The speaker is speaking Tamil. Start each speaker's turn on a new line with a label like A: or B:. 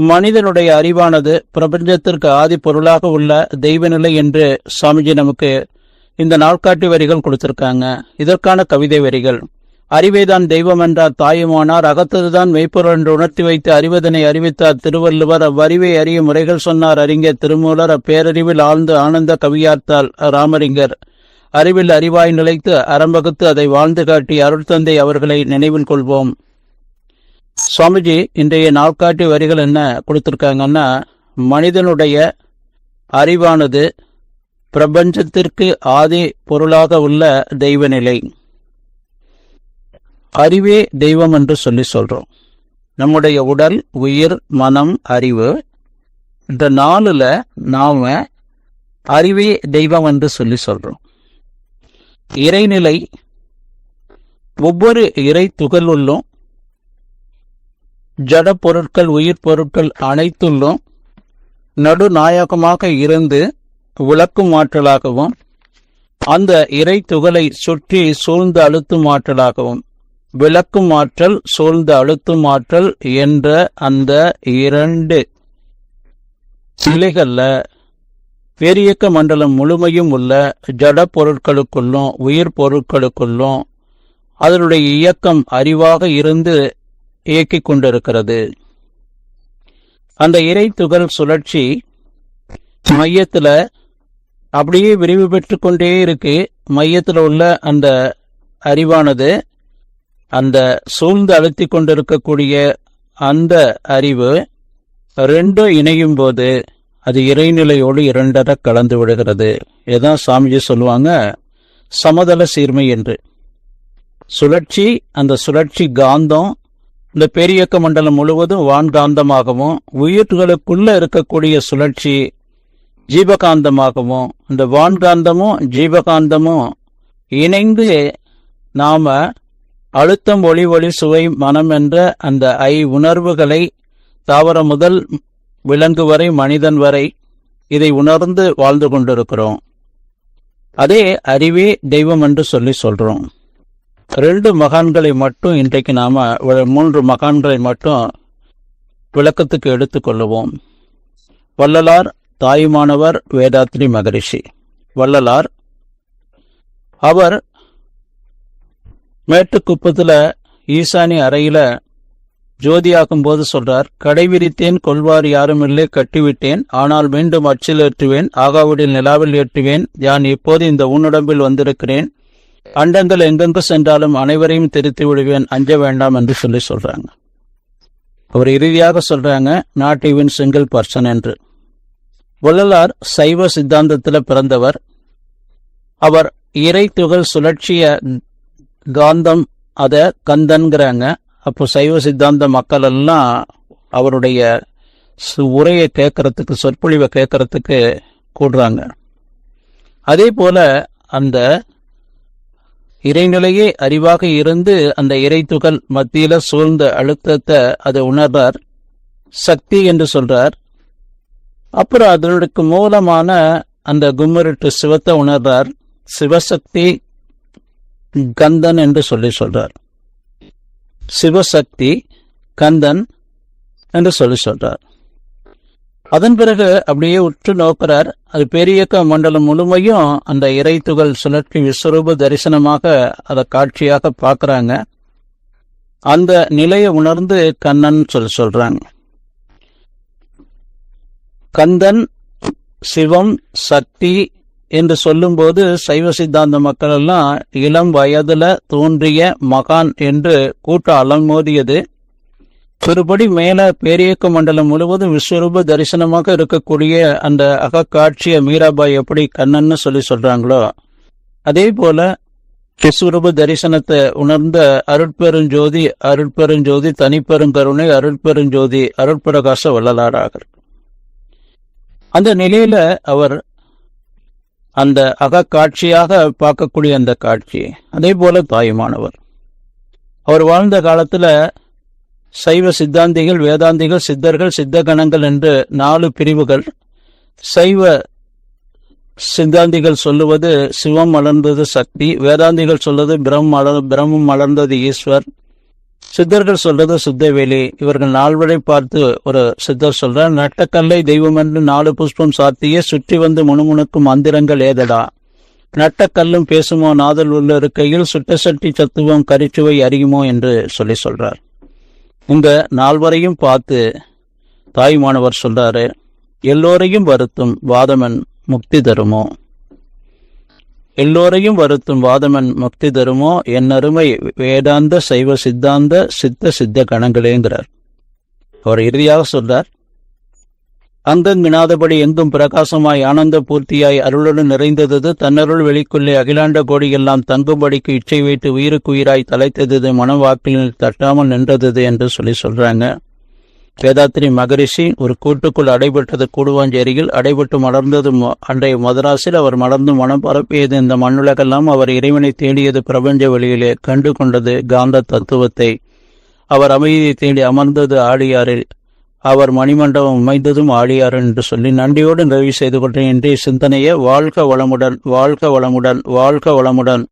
A: மனிதனுடைய அறிவானது பிரபஞ்சத்திற்கு ஆதி பொருளாக உள்ள தெய்வநிலை என்று சுவாமிஜி நமக்கு இந்த நாள்காட்டி வரிகள் கொடுத்திருக்காங்க. இதற்கான கவிதை வரிகள். அறிவேதான் தெய்வம் என்றார் தாயுமானார். அகத்ததுதான் மெய்ப்பொருள் என்று உணர்த்தி வைத்து அறிவதனை அறிவித்தார் திருவள்ளுவர். அவ்வறிவை அறிய முறைகள் சொன்னார் அறிஞர் திருமூலர். அப்பேரறிவில் ஆழ்ந்து ஆனந்த கவியார்த்தால் ராமரிங்கர் அறிவில் அறிவாய் நிலைத்து அறம்பகுத்து அதை வாழ்ந்து காட்டி அருள் தந்தை அவர்களை நினைவில் கொள்வோம். சுவாமிஜி இன்றைய நாட்காட்டி வரிகள் என்ன கொடுத்துருக்காங்கன்னா மனிதனுடைய அறிவானது பிரபஞ்சத்திற்கு ஆதி பொருளாக உள்ள தெய்வநிலை. அறிவே தெய்வம் என்று சொல்லி சொல்றோம். நம்முடைய உடல் உயிர் மனம் அறிவு இந்த நாளில் நாம அறிவே தெய்வம் என்று சொல்லி சொல்றோம். இறைநிலை ஒவ்வொரு இறை துகளுள்ளும் ஜட பொருட்கள் உயிர் பொருட்கள் அனைத்துள்ளும் நடுநாயகமாக இருந்து விளக்கும் ஆற்றலாகவும் அந்த இறை துகளை சுற்றி சூழ்ந்து அழுத்தும் ஆற்றலாகவும் விளக்கும் ஆற்றல் சூழ்ந்து அழுத்தும் ஆற்றல் என்ற அந்த இரண்டு சிலைகளில் பேரியக்க மண்டலம் முழுமையும் உள்ள ஜட பொருட்களுக்குள்ளும் உயிர் பொருட்களுக்குள்ளும் அதனுடைய இயக்கம் அறிவாக இருந்து இயக்கிக் கொண்டிருக்கிறது அந்த இறை துகள் சுழற்சி மையத்துல அப்படியே விரிவு பெற்று கொண்டே இருக்கு. மையத்துல உள்ள அந்த அறிவானது அந்த சூழ்ந்து அழுத்தி கொண்டிருக்கக்கூடிய அந்த அறிவு ரெண்டும் இணையும் போது அது இறைநிலையோடு இரண்டர கலந்து விடுகிறது. இதுதான் சாமிஜி சொல்லுவாங்க சமதள சீர்மை என்று. சுழற்சி அந்த சுழற்சி காந்தம் இந்த பெரியக்க மண்டலம் முழுவதும் வான்காந்தமாகவும் உயிர்களுக்குள்ள இருக்கக்கூடிய சுழற்சி ஜீவகாந்தமாகவும் இந்த வான்காந்தமும் ஜீவகாந்தமும் இணைந்து நாம அழுத்தம் ஒளி ஒளி சுவை மனம் என்ற அந்த ஐ உணர்வுகளை தாவரம் முதல் விலங்கு வரை மனிதன் வரை இதை உணர்ந்து வாழ்ந்து கொண்டிருக்கிறோம். அதே அறிவே தெய்வம் என்று சொல்லி சொல்றோம். ரெண்டு மகான்களை மட்டும் இன்றைக்கு நாம மூன்று மகான்களை மட்டும் விளக்கத்துக்கு எடுத்துக்கொள்ளுவோம் வள்ளலார் தாயுமானவர் வேதாத்ரி மகரிஷி. வள்ளலார் அவர் மேட்டுக்குப்பத்தில் ஈசானி அறையில் ஜோதியாக்கும் போது சொல்றார் கடைவிரித்தேன் கொள்வார் யாரும் இல்லை கட்டிவிட்டேன். ஆனால் மீண்டும் அச்சில் ஏற்றுவேன் ஆகாவிடில் நிலாவில் ஏற்றுவேன். யான் இப்போது இந்த உன்னுடம்பில் வந்திருக்கிறேன். அண்டங்கள் எங்கெங்கு சென்றாலும் அனைவரையும் திருத்தி விடுவேன் அஞ்ச வேண்டாம் என்று சொல்லி சொல்றாங்க. அவர் இறுதியாக சொல்றாங்க நாட் ஈவன் சிங்கிள் பர்சன் என்று. வள்ளலார் சைவ சித்தாந்தத்தில் பிறந்தவர். அவர் இறை துகள் சுழற்சிய காந்தம் அதை கந்தன்கிறாங்க. அப்போ சைவ சித்தாந்த மக்கள் எல்லாம் அவருடைய சு- உரையை கேட்கறதுக்கு சொற்பொழிவை கேட்கறதுக்கு கூடுறாங்க. அதே போல அந்த இறைநிலையே அறிவாக இருந்து அந்த இறைத்துகள் மத்தியில சூழ்ந்த அழுத்தத்தை அதை உணர்றார். சக்தி என்று சொல்றார். அப்புறம் அதற்கு மூலமான அந்த கும்மரிட்டு சிவத்தை உணர்றார். சிவசக்தி கந்தன் என்று சொல்லி சொல்றார். சிவசக்தி கந்தன் என்று சொல்லி சொல்றார். அதன் பிறகு அப்படியே உற்று நோக்கிறார். அது பெரியக்க மண்டலம் முழுமையும் அந்த இறைத்துகள் சுழற்சி விஸ்வரூப தரிசனமாக அதை காட்சியாக பார்க்கறாங்க அந்த நிலையை உணர்ந்து கண்ணன் சொல்லி சொல்றாங்க. கந்தன் சிவம் சக்தி என்று சொல்லும்போது சைவ சித்தாந்த மக்கள் எல்லாம் இளம் வயதுல தோன்றிய மகான் என்று கூட்ட அலமோதியது. ஒருபடி மேல பேரியக்க மண்டலம் முழுவதும் விஸ்வரூப தரிசனமாக இருக்கக்கூடிய அந்த அகக்காட்சியை மீராபாய் எப்படி கண்ணன்னு சொல்லி சொல்றாங்களோ அதே போல விஸ்வரூப தரிசனத்தை உணர்ந்த அருட்பெருஞ்சோதி அருட்பெருஞ்சோதி தனிப்பெருங்கருணை அருட்பெருஞ்சோதி அருட்பிரகாச வள்ளலாராக. அந்த நிலையில அவர் அந்த அகக்காட்சியாக பார்க்கக்கூடிய அந்த காட்சி அதே போல தாயுமானவர். அவர் வாழ்ந்த காலத்துல சைவ சித்தாந்திகள் வேதாந்திகள் சித்தர்கள் சித்தகணங்கள் என்று நாலு பிரிவுகள். சைவ சித்தாந்திகள் சொல்லுவது சிவம் மலர்ந்தது சக்தி வேதாந்திகள் சொல்வது பிரம் மலர் பிரம்மம் மலர்ந்தது ஈஸ்வர். சித்தர்கள் சொல்றது சித்தவேலி. இவர்கள் நால்வரை பார்த்து ஒரு சித்தர் சொல்றார் நட்டக்கல்லை தெய்வம் என்று நாலு புஷ்பம் சாத்தியே சுற்றி வந்து முணுமுணுக்கும் மந்திரங்கள் ஏதடா? நட்டக்கல்லும் பேசுமோ நாதல் உள்ள இருக்கையில் சுட்ட சட்டி சத்துவம் கரிச்சுவை அறியுமோ? என்று சொல்லி சொல்றார். இந்த நால்வரையும் பார்த்து தாய்மானவர் சொல்றாரு எல்லோரையும் வருத்தும் வாதமன் முக்தி தருமோ? எல்லோரையும் வருத்தும் வாதமன் முக்தி தருமோ? என் அருமை வேதாந்த சைவ சித்தாந்த சித்த சித்த கணங்களேங்கிறார். அவர் இறுதியாக சொல்றார் அங்கங்கினாதபடி எங்கும் பிரகாசமாய் ஆனந்த பூர்த்தியாய் அருளுடன் நிறைந்தது தன்னருள் வெளிக்குள்ளே அகிலாண்ட கோடி எல்லாம் தங்கும்படிக்கு இச்சை வைத்து உயிருக்கு உயிராய் தலைத்தது மனவாக்கில் தட்டாமல் நின்றது என்று சொல்லி சொல்றாங்க. வேதாத்திரி மகரிஷி ஒரு கூட்டுக்குள் அடைபட்டது கூடுவாஞ்சேரியில் அடைபட்டு மலர்ந்தது அன்றைய மதராசில் அவர் மலர்ந்து மனம் பரப்பியது இந்த மண்ணுலகெல்லாம் அவர் இறைவனை தேடியது பிரபஞ்ச வழியிலே கண்டு கொண்டது காந்த தத்துவத்தை. அவர் அமைதியை தேடி அமர்ந்தது ஆடியாரில் அவர் மணிமண்டபம் அமைந்ததும் ஆழியார் என்று சொல்லி நன்றியோடு நிறைவு செய்து கொண்டேன் இன்றைய சிந்தனையை வாழ்க வளமுடன் வாழ்க வளமுடன் வாழ்க வளமுடன்.